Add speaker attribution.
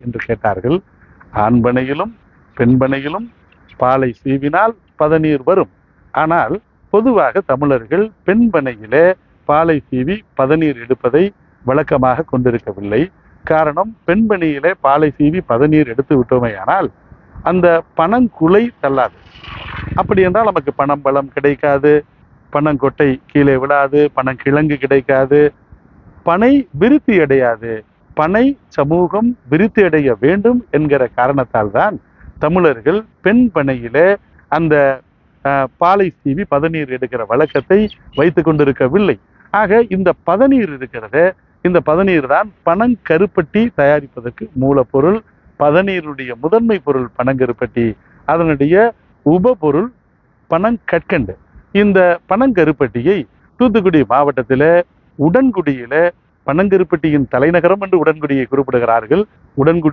Speaker 1: என்று கேட்டார்கள். ஆண்பனையிலும் பெண்பனையிலும் பாலை சீவினால் பதநீர் வரும். ஆனால் பொதுவாக தமிழர்கள் பெண்பனையிலே பாலை சீவி பதநீர் எடுப்பதை வழக்கமாக கொண்டிருக்கவில்லை. காரணம் பெண்பணியிலே பாலை சீவி பதநீர் எடுத்து விட்டோமேயானால் அந்த பணங்குலை தள்ளாது. அப்படி என்றால் நமக்கு பணம் பலம் கிடைக்காது. பணங்கொட்டை கீழே விழாது. பனங்கிழங்கு கிடைக்காது. பனை விருத்தி அடையாது. பனை சமூகம் விருத்தி அடைய வேண்டும் என்கிற காரணத்தால் தான் தமிழர்கள் பெண் பனையிலே அந்த பாலை சீவி பதநீர் எடுக்கிற வழக்கத்தை வைத்து கொண்டிருக்கவில்லை. ஆக இந்த பதநீர் இருக்கிறது இந்த பதநீர் தான் பனங்கருப்பட்டி தயாரிப்பதற்கு மூலப்பொருள் பதநீருடைய முதன்மை பொருள் பனங்கருப்பட்டி அதனுடைய உபபொருள் பனங்கற்கண்டு இந்த பனங்கருப்பட்டியை தூத்துக்குடி மாவட்டத்தில் உடன்குடியில பனங்கருப்பட்டியின் தலைநகரம் என்று உடன்குடியை குறிப்பிடுகிறார்கள். உடன்குடி